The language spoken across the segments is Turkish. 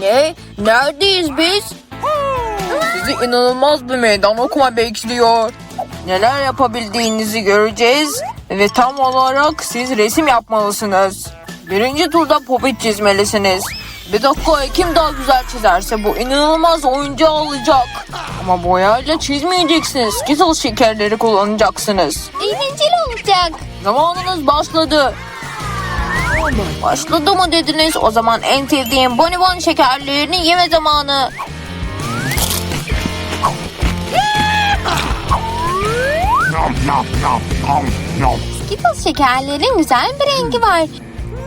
Ne? Neredeyiz biz? Sizi inanılmaz bir meydan okuma bekliyor. Neler yapabildiğinizi göreceğiz ve tam olarak siz resim yapmalısınız. Birinci turda popit çizmelisiniz. Bir dakika kim daha güzel çizerse bu inanılmaz oyuncağı alacak. Ama boyayla çizmeyeceksiniz. Skittles şekerleri kullanacaksınız. Eğlenceli olacak. Zamanınız başladı. Başladı mı dediniz? O zaman en sevdiğim bonibon şekerlerini yeme zamanı. Skittles şekerlerin güzel bir rengi var.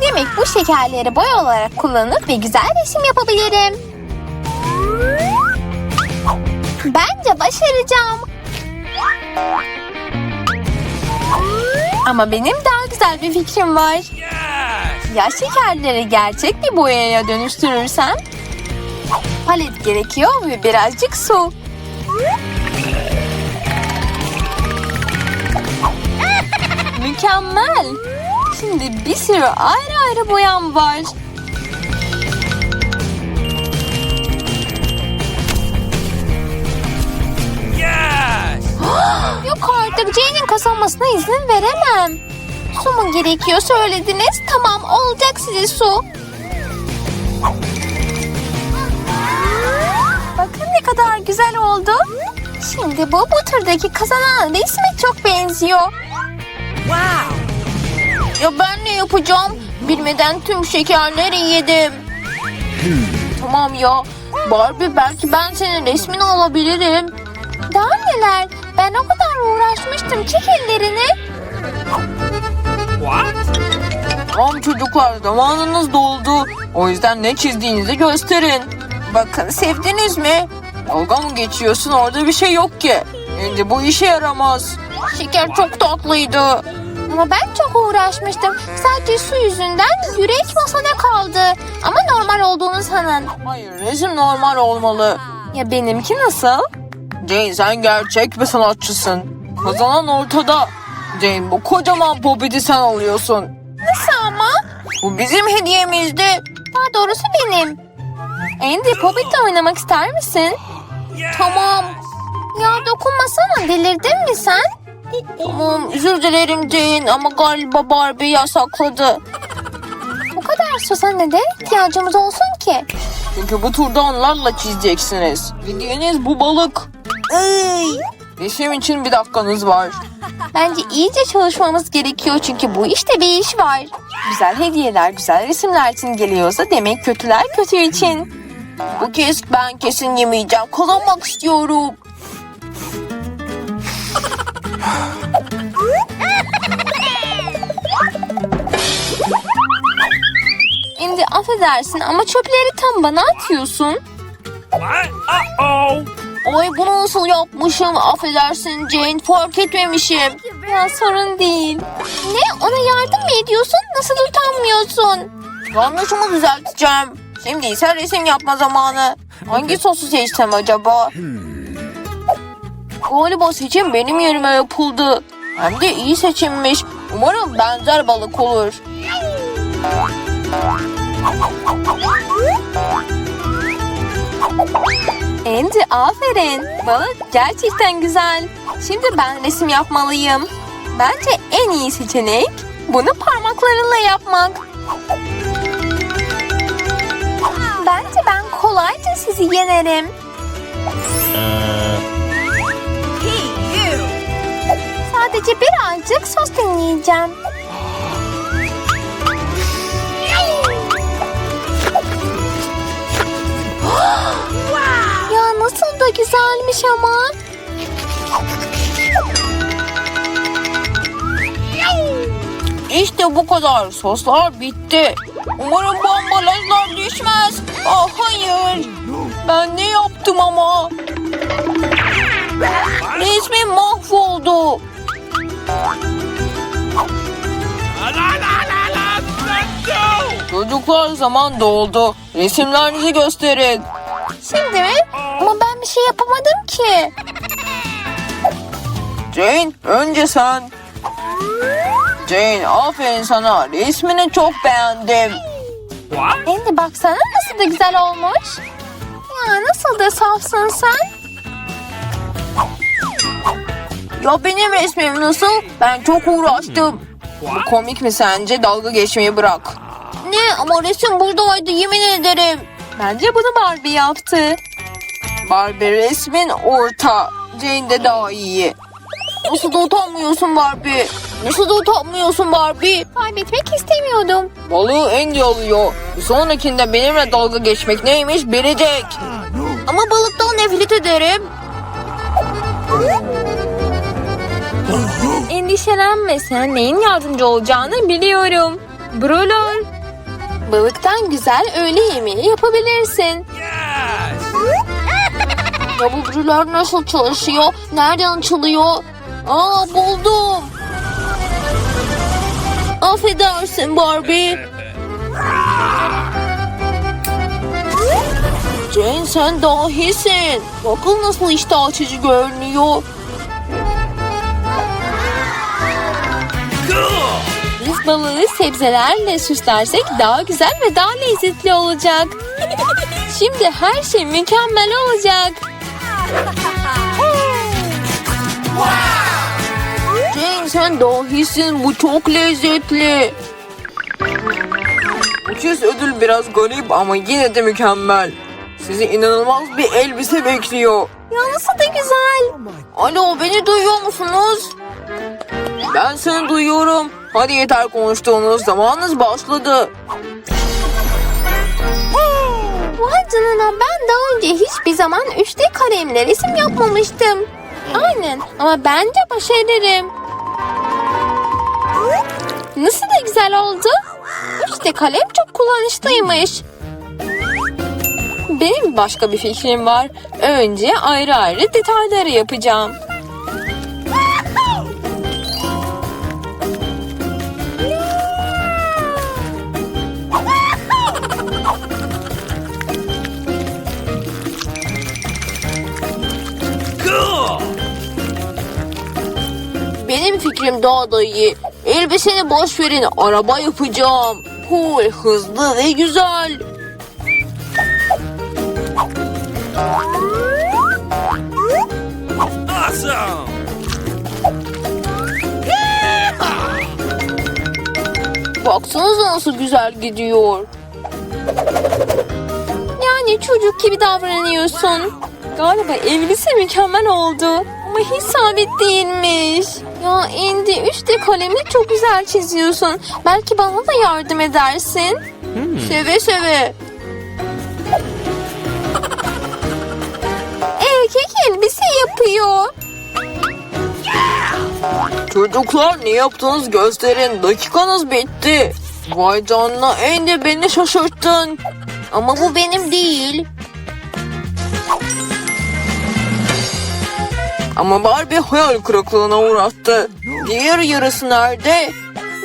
Demek bu şekerleri boy olarak kullanıp ve güzel resim yapabilirim. Bence başaracağım. Ama benim daha güzel bir fikrim var. Ya şekerleri gerçek bir boyaya dönüştürürsem? Palet gerekiyor ve birazcık su. Mükemmel. Şimdi bir sürü ayrı ayrı boyam var. Yok artık Jane'in kazanmasına izin veremem. Su mu gerekiyor söylediniz? Tamam olacak size su. Bakın ne kadar güzel oldu. Şimdi bu bu turdaki kazanan resme çok benziyor. Ya ben ne yapacağım? Bilmeden tüm şekerleri yedim. tamam ya. Barbie belki ben senin resmini alabilirim. Daha neler? Ben o kadar uğraşmıştım. Çek ellerini. Tamam çocuklar zamanınız doldu. O yüzden ne çizdiğinizi gösterin. Bakın sevdiniz mi? Dalga mı geçiyorsun orada bir şey yok ki. Şimdi bu işe yaramaz. Şeker çok tatlıydı. Ama ben çok uğraşmıştım. Sadece su yüzünden yürek masada kaldı. Ama normal olduğunu sanın. Hayır resim normal olmalı. Ya benimki nasıl? Jane sen gerçek bir sanatçısın. Kazanan ortada. Jane bu kocaman popiti sen alıyorsun. Nasıl ama? Bu bizim hediyemizdi. Daha doğrusu benim. Andy Poppet'le oynamak ister misin? Tamam. Ya dokunmasana delirdin mi sen? Tamam özür dilerim Jane ama galiba Barbie yasakladı. Bu kadar sosa neden ihtiyacımız olsun ki? Çünkü bu turda onlarla çizeceksiniz. Hediyeniz bu balık. Ey! Resim için bir dakikanız var. Bence iyice çalışmamız gerekiyor çünkü bu işte bir iş var. Güzel hediyeler güzel resimler için geliyorsa demek kötüler kötü için. Bu kez ben kesin yemeyeceğim. Kazanmak istiyorum. Andy affedersin ama çöpleri tam bana atıyorsun. Ay bunu nasıl yapmışım? Affedersin Jane fark etmemişim. Ya sorun değil. Ne ona yardım mı ediyorsun? Nasıl utanmıyorsun? Yanlışımı düzelteceğim. Şimdi ise resim yapma zamanı. Hangi sosu seçsem acaba? Galiba seçim benim yerime yapıldı. Hem de iyi seçilmiş. Umarım benzer balık olur. Andy aferin. Balık gerçekten güzel. Şimdi ben resim yapmalıyım. Bence en iyi seçenek bunu parmaklarınla yapmak. Bence ben kolayca sizi yenerim. Sadece birazcık sos dinleyeceğim. Da güzelmiş ama. İşte bu kadar. Soslar bitti. Umarım bu ambalajlar düşmez. Ah hayır. Ben ne yaptım ama? Resmim mahvoldu. Çocuklar zaman doldu. Resimlerinizi gösterin. Şimdi mi? Bir şey yapamadım ki. Jane önce sen. Jane aferin sana. Resmini çok beğendim. Andy baksana nasıl da güzel olmuş. Ya nasıl da safsın sen. Ya benim resmim nasıl? Ben çok uğraştım. Bu komik mi sence? Dalga geçmeyi bırak. Ne ama resim buradaydı yemin ederim. Bence bunu Barbie yaptı. Barbie resmin orta. Jane de daha iyi. Nasıl da utanmıyorsun Barbie? Nasıl da utanmıyorsun Barbie? Kaybetmek istemiyordum. Balığı Andy alıyor. Bir sonrakinde benimle dalga geçmek neymiş bilecek. Ama balıktan nefret ederim. Endişelenme sen neyin yardımcı olacağını biliyorum. Brolor. Balıktan güzel öğle yemeği yapabilirsin. Yes! Brüler nasıl çalışıyor? Nereden açılıyor? Aa buldum. Affedersin Barbie. Jane sen dahisin. Bakın nasıl iştah açıcı görünüyor. Biz balığı sebzelerle süslersek daha güzel ve daha lezzetli olacak. Şimdi her şey mükemmel olacak. Jane sen dahisin. Bu çok lezzetli. Ucuz ödül biraz garip ama yine de mükemmel. Sizi inanılmaz bir elbise bekliyor. Ya nasıl da güzel. Alo beni duyuyor musunuz? Ben seni duyuyorum. Hadi yeter konuştuğunuz zamanınız başladı. Canına ben daha önce hiçbir zaman 3D kalemle resim yapmamıştım. Aynen ama bence başarırım. Nasıl da güzel oldu. 3D kalem çok kullanışlıymış. Benim başka bir fikrim var. Önce ayrı ayrı detayları yapacağım. Fikrim daha da iyi. Elbiseni boş verin araba yapacağım. Cool, hızlı ve güzel. Awesome! Baksanıza nasıl güzel gidiyor. Yani çocuk gibi davranıyorsun. Galiba elbise mükemmel oldu. Ama hiç sabit değilmiş. Ya Andy 3D kalemle çok güzel çiziyorsun. Belki bana da yardım edersin. Seve seve. Erkek elbise yapıyor. Çocuklar ne yaptınız gösterin. Dakikanız bitti. Vay canına Andy beni şaşırttın. Ama bu benim değil. Ama Barbie hayal kırıklığına uğrattı. Diğer yarısı nerede?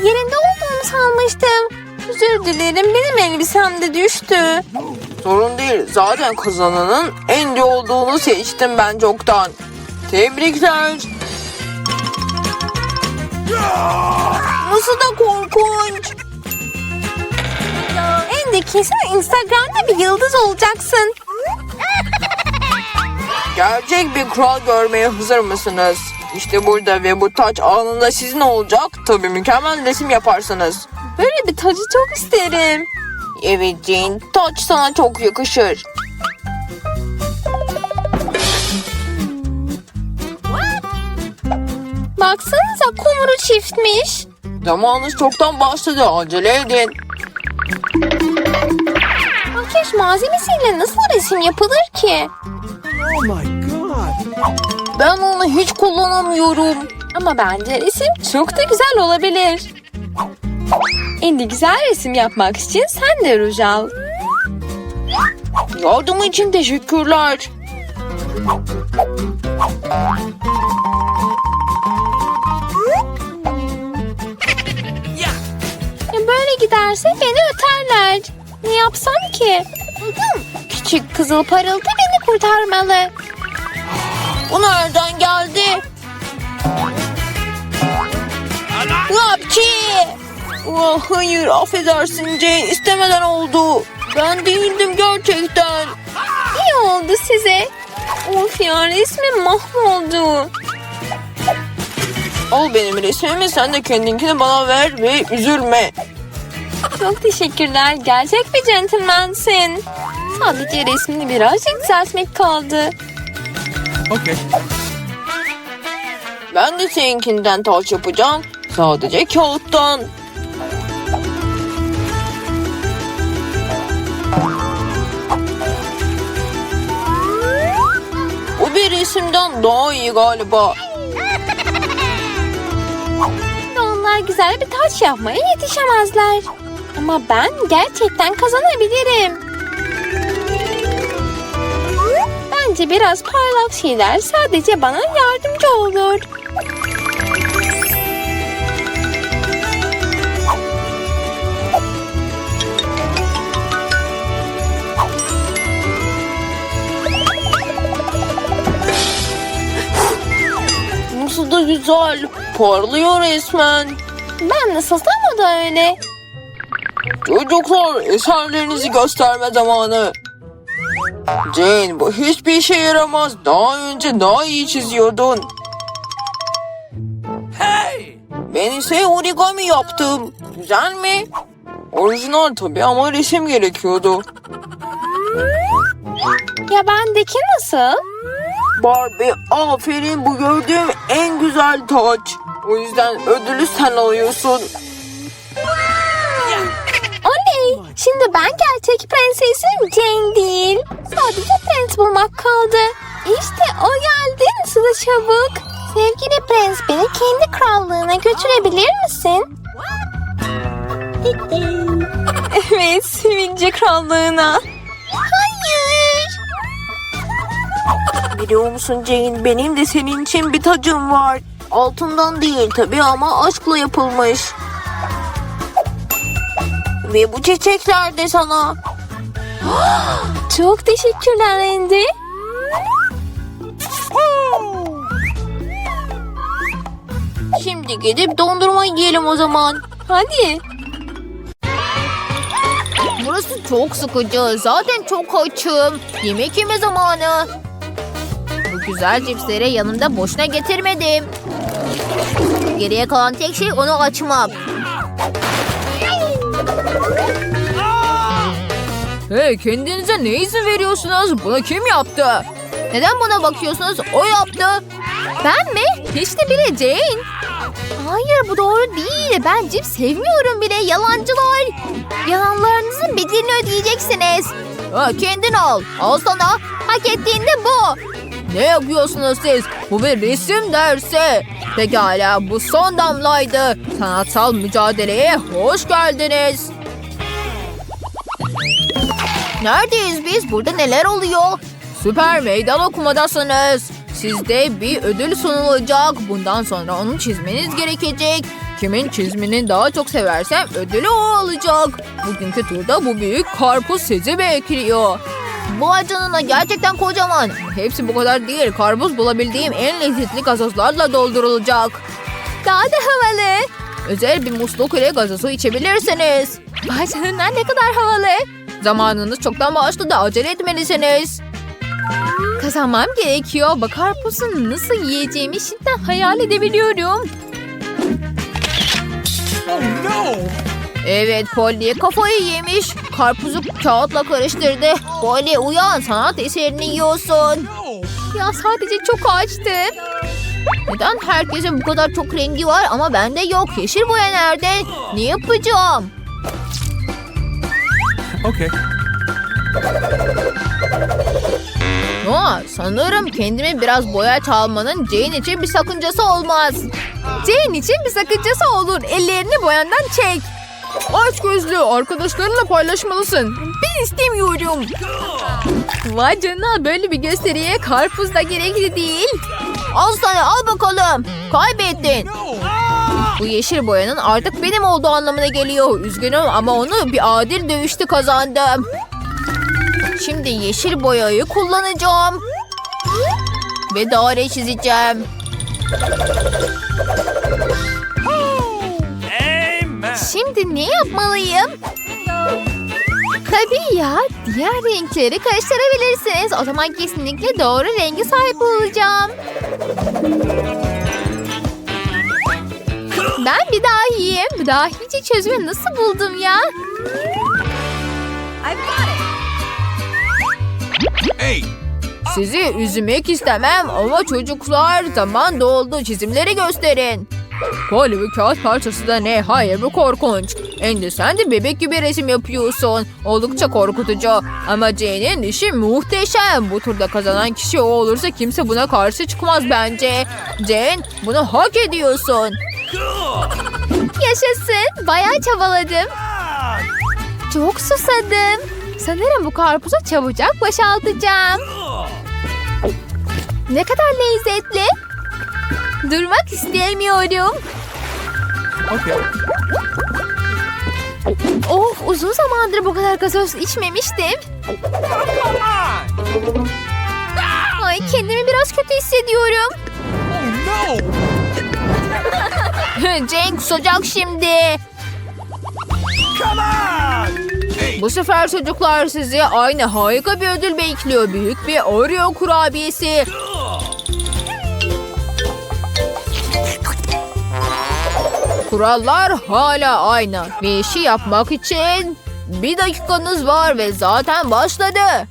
Yerinde olduğumu sanmıştım. Özür dilerim benim elbisem de düştü. Sorun değil. Zaten kazananın Andy olduğunu seçtim ben çoktan. Tebrikler. Nasıl da korkunç. Andy kesin Instagram'da bir yıldız olacaksın. Gerçek bir kural görmeye hazır mısınız? İşte burada ve bu taç anında sizin olacak. Tabii mükemmel resim yaparsınız. Böyle bir tacı çok isterim. Evet Jane, taç sana çok yakışır. Baksanıza kumru çiftmiş. Zamanınız çoktan başladı. Acele edin. Makyaj malzemesiyle nasıl resim yapılır ki? Oh my god! Ben onu hiç kullanamıyorum. Ama bence resim çok da güzel olabilir. Andy güzel resim yapmak için sen de ruj al. Yardım için teşekkürler. Ya böyle giderse beni öterler. Ne yapsam ki? Küçük kızıl parıltı beni kurtarmalı. Bu nereden geldi? Rapçi! Oh, hayır affedersin Jane istemeden oldu. Ben değildim gerçekten. İyi oldu size. Of ya resmim mahvoldu. Al benim resmimi sen de kendinkini bana ver ve üzülme. Çok teşekkürler. Gerçek bir centilmensin. Sadece resmini birazcık düzeltmek kaldı. Okay. Ben de seninkinden taş yapacağım. Sadece kağıttan. Bu bir resimden daha iyi galiba. Onlar güzel bir taç yapmaya yetişemezler. Ama ben gerçekten kazanabilirim. Bence biraz parlak şeyler sadece bana yardımcı olur. Nasıl da güzel. Parlıyor resmen. Ben nasılsam o da öyle. Çocuklar eserlerinizi gösterme zamanı. Jane bu hiçbir işe yaramaz. Daha önce daha iyi çiziyordun. Hey! Ben ise origami yaptım. Güzel mi? Orijinal tabii ama resim gerekiyordu. Ya bendeki nasıl? Barbie aferin bu gördüğüm en güzel taç. O yüzden ödülü sen alıyorsun. Şimdi ben gerçek prensesim Jane değil. Sadece prens bulmak kaldı. İşte o geldi. Nasıl çabuk. Sevgili prens beni kendi krallığına götürebilir misin? evet, sevince krallığına. Hayır. Biliyor musun Jane benim de senin için bir tacım var. Altından değil tabii ama aşkla yapılmış. Ve bu çiçekler de sana. Çok teşekkürler Andy. Şimdi gidip dondurma yiyelim o zaman. Hadi. Burası çok sıkıcı. Zaten çok açım. Yemek yeme zamanı. Bu güzel cipsleri yanımda boşuna getirmedim. Geriye kalan tek şey onu açmak. Hey kendinize ne izin veriyorsunuz? Bunu kim yaptı? Neden buna bakıyorsunuz? O yaptı. Ben mi? Hiç de bile Jane. Hayır bu doğru değil. Ben cips sevmiyorum bile. Yalancılar. Yalanlarınızın bedelini ödeyeceksiniz. Ha, kendin al. Al sana. Hak ettiğinde bu. Ne yapıyorsunuz siz? Bu bir resim dersi. Pekala bu son damlaydı. Sanatsal mücadeleye hoş geldiniz. Neredeyiz biz? Burada neler oluyor? Süper meydan okumadasınız. Sizde bir ödül sunulacak. Bundan sonra onu çizmeniz gerekecek. Kimin çizimini daha çok seversem ödülü o alacak. Bugünkü turda bu büyük karpuz sizi bekliyor. Bu acınına gerçekten kocaman. Hepsi bu kadar değil. Karpuz bulabildiğim en lezzetli gazozlarla doldurulacak. Daha da havalı. Özel bir musluk ile gazozu içebilirsiniz. Vay canına ne kadar havalı. Zamanınız çoktan başladı. Acele etmelisiniz. Kazanmam gerekiyor. Bak karpuzu nasıl yiyeceğimi şimdiden hayal edebiliyorum. Oh no! Evet Polly kafayı yemiş. Karpuzu kağıtla karıştırdı. Polly uyan sanat eserini yiyorsun. Ya sadece çok açtım. Neden herkesin bu kadar çok rengi var ama bende yok? Yeşil boya nerede? Ne yapacağım? Okay. Aa, sanırım kendime biraz boya çalmanın Jane için bir sakıncası olmaz. Jane için bir sakıncası olur. Ellerini boyandan çek. Aç gözlü arkadaşlarınla paylaşmalısın. Ben istemiyorum. Vay canına böyle bir gösteriye karpuz da gerekli değil. Al sana al bakalım. Kaybettin. Bu yeşil boyanın artık benim olduğu anlamına geliyor. Üzgünüm ama onu bir adil dövüşte kazandım. Şimdi yeşil boyayı kullanacağım. Ve daire çizeceğim. Şimdi ne yapmalıyım? Tabii ya. Diğer renkleri karıştırabilirsiniz. O zaman kesinlikle doğru rengi sahip olacağım. Ben bir dahiyim. Bu dahice çözümü nasıl buldum ya? Hey, Sizi üzmek istemem ama çocuklar zaman doldu çizimleri gösterin. Koli bir kağıt parçası da ne? Hayır bu korkunç. Andy sen de bebek gibi resim yapıyorsun. Oldukça korkutucu. Ama Jane'in işi muhteşem. Bu turda kazanan kişi o olursa kimse buna karşı çıkmaz bence. Jane bunu hak ediyorsun. Yaşasın. Bayağı çabaladım. Çok susadım. Sanırım bu karpuzu çabucak boşaltacağım. Ne kadar lezzetli. Durmak istemiyorum. okay. Of uzun zamandır bu kadar gazoz içmemiştim. Ay kendimi biraz kötü hissediyorum. Oh no! Cenk kusacak şimdi. Come on! Bu sefer çocuklar sizi aynı harika bir ödül bekliyor. Büyük bir Oreo kurabiyesi. Kurallar hala aynı. Ve işi yapmak için bir dakikanız var ve zaten başladı.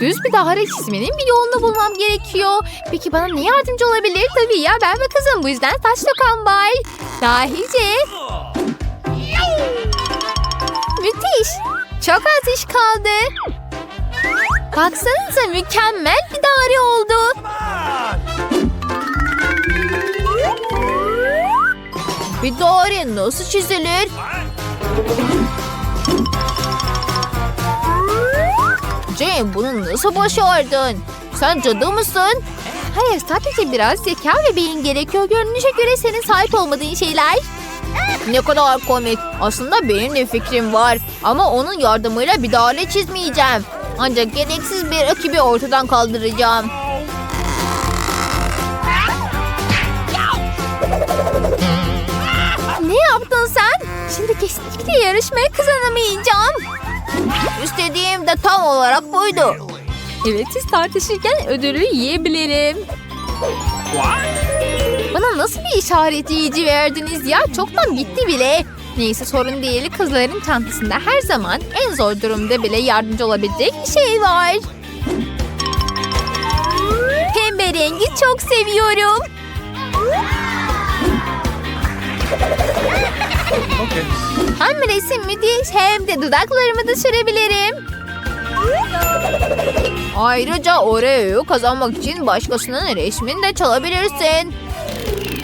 Düz bir daire çizmenin bir yolunu bulmam gerekiyor. Peki bana ne yardımcı olabilir? Tabii ya ben bir kızım bu yüzden taş dokan bay. Dahice. Müthiş. Çok az iş kaldı. Baksanıza mükemmel bir daire oldu. Bir daire nasıl çizilir? Jane bunu nasıl başardın? Sen cadı mısın? Hayır sadece biraz zeka ve beyin gerekiyor. Görünüşe göre senin sahip olmadığın şeyler. Ne kadar komik. Aslında benim de fikrim var. Ama onun yardımıyla bir daire çizmeyeceğim. Ancak gereksiz bir rakibi ortadan kaldıracağım. Ne yaptın sen? Şimdi kesinlikle yarışmaya kazanamayacağım. İstediğim de tam olarak buydu. Evet siz tartışırken ödülü yiyebilirim. Bana nasıl bir işaretleyici verdiniz ya? Çoktan gitti bile. Neyse sorun değil. Kızların çantasında her zaman en zor durumda bile yardımcı olabilecek bir şey var. Pembe rengi çok seviyorum. Okay. Hem resim müthiş hem de dudaklarımı da sürebilirim. Ayrıca Oreo'yu kazanmak için başkasının resmini de çalabilirsin.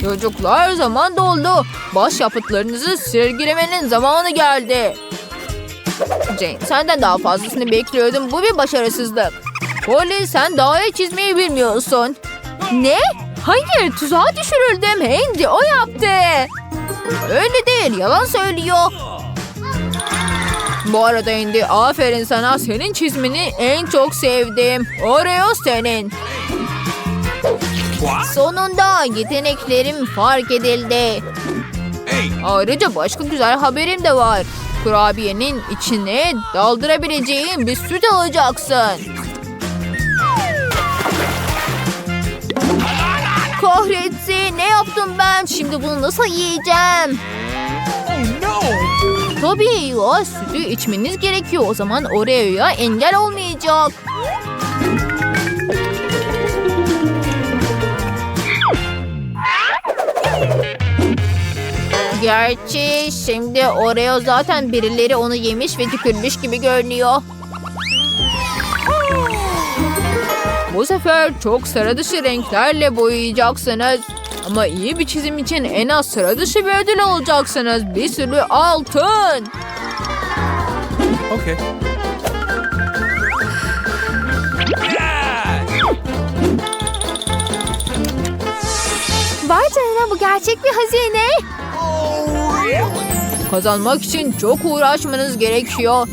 Çocuklar zaman doldu. Baş yapıtlarınızı sergilemenin zamanı geldi. Jane senden daha fazlasını bekliyordum. Bu bir başarısızlık. Polly sen daha iyi çizmeyi bilmiyorsun. Ne? Hayır tuzağa düşürüldüm. Andy o yaptı. Öyle değil yalan söylüyor. Bu arada Andy aferin sana senin çizmini en çok sevdim. Oreo senin. Sonunda yeteneklerim fark edildi. Ayrıca başka güzel haberim de var. Kurabiyenin içine daldırabileceğin bir süt alacaksın. Kahretsin yaptım ben? Şimdi bunu nasıl yiyeceğim? oh no! Tabii ya sütü içmeniz gerekiyor. O zaman Oreo'ya engel olmayacak. Gerçi şimdi Oreo zaten birileri onu yemiş ve tükürmüş gibi görünüyor. Bu sefer çok sıra dışı renklerle boyayacaksınız. Ama iyi bir çizim için en az sıra dışı bir ödül alacaksınız. Bir sürü altın. Okay. Vay canına bu gerçek bir hazine. Kazanmak için çok uğraşmanız gerekiyor.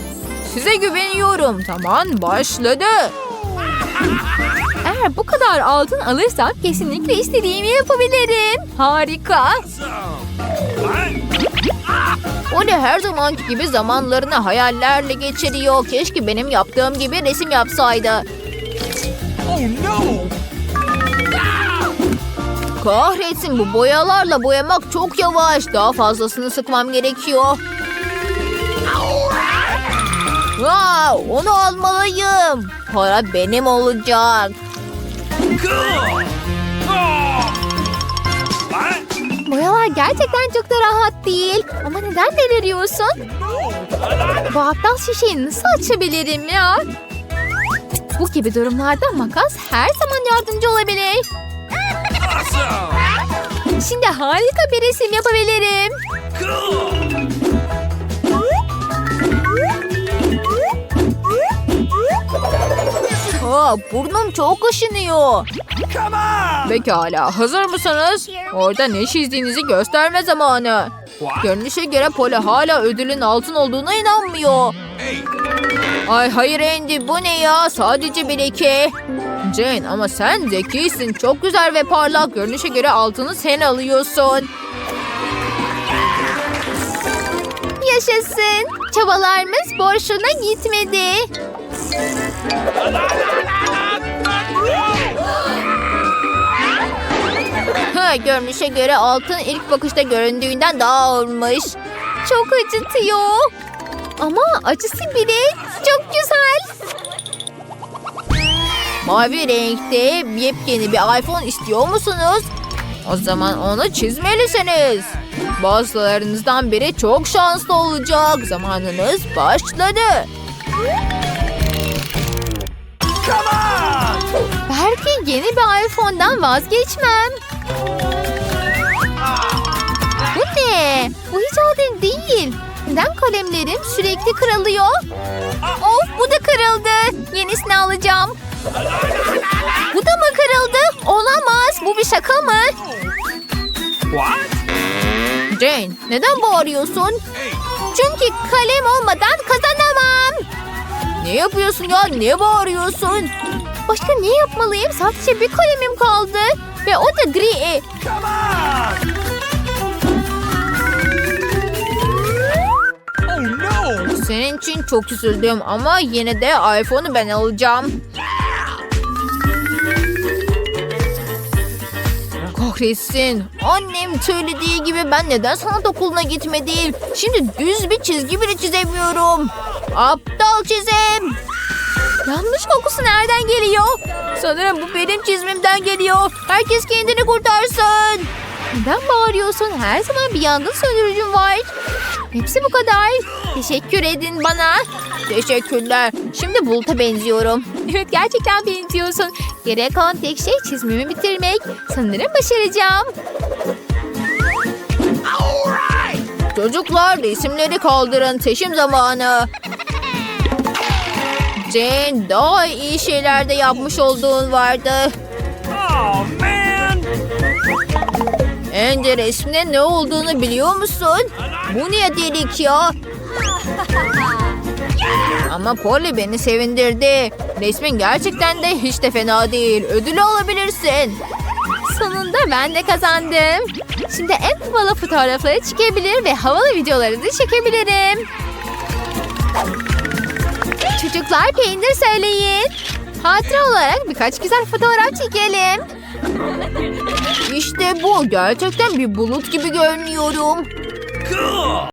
Size güveniyorum. Tamam başladı. Eğer bu kadar altın alırsam kesinlikle istediğimi yapabilirim. Harika. O ne her zamanki gibi zamanlarını hayallerle geçiriyor. Keşke benim yaptığım gibi resim yapsaydı. Kahretsin bu boyalarla boyamak çok yavaş. Daha fazlasını sıkmam gerekiyor. Wow, onu almalıyım. Para benim olacak. Cool! Oh! What? Boyalar gerçekten çok da rahat değil. Ama neden deliriyorsun? Bu aptal şişeyi nasıl açabilirim ya? Bu gibi durumlarda makas her zaman yardımcı olabilir. Şimdi harika bir resim yapabilirim. Cool! Aa, burnum çok on! Pekala hazır mısınız? Orada ne çizdiğinizi gösterme zamanı. Görünüşe göre Poli hala ödülün altın olduğuna inanmıyor. Ay hayır Andy bu ne ya sadece bir iki. Jane ama sen zekisin çok güzel ve parlak görünüşe göre altını sen alıyorsun. Yaşasın. Çabalarımız boşuna gitmedi. Ha, görünüşe göre altın ilk bakışta göründüğünden daha ağırmış. Çok acıtıyor. Ama acısı bile çok güzel. Mavi renkte yepyeni bir iPhone istiyor musunuz? O zaman onu çizmelisiniz. Bazılarınızdan biri çok şanslı olacak. Zamanınız başladı. Belki yeni bir iPhone'dan vazgeçmem. Bu hiç adil değil. Neden kalemlerim sürekli kırılıyor? Of bu da kırıldı. Yenisini alacağım. Bu da mı kırıldı? Olamaz. Bu bir şaka mı? What? Jane neden bağırıyorsun? Çünkü kalem olmadan kazanamam. Ne yapıyorsun ya? Niye bağırıyorsun? Başka ne yapmalıyım? Sadece bir kalemim kaldı. Ve o da gri. Come on! Senin için çok üzüldüm ama yine de iPhone'u ben alacağım. Kahretsin. Annem söylediği gibi ben neden sanat okuluna gitmedim? Şimdi düz bir çizgi bile çizemiyorum. Aptal çizim. Yanlış kokusu nereden geliyor? Sanırım bu benim çizimimden geliyor. Herkes kendini kurtarsın. Neden bağırıyorsun? Her zaman bir yangın söndürücüm var. Hepsi bu kadar. Teşekkür edin bana. Teşekkürler. Şimdi buluta benziyorum. Evet gerçekten benziyorsun. Gerek kalan tek şey çizmemi bitirmek. Sanırım başaracağım. Çocuklar resimleri kaldırın. Seçim zamanı. Jane daha iyi şeyler de yapmış olduğun vardı. Oh man! Önce resminde ne olduğunu biliyor musun? Bu niye delik ya? Ama Polly beni sevindirdi. Resmin gerçekten de hiç de fena değil. Ödülü alabilirsin. Sonunda ben de kazandım. Şimdi en havalı fotoğrafları çekebilir ve havalı videoları da çekebilirim. Çocuklar peynir söyleyin. Hatıra olarak birkaç güzel fotoğraf çekelim. İşte bu. Gerçekten bir bulut gibi görünüyorum. Cool!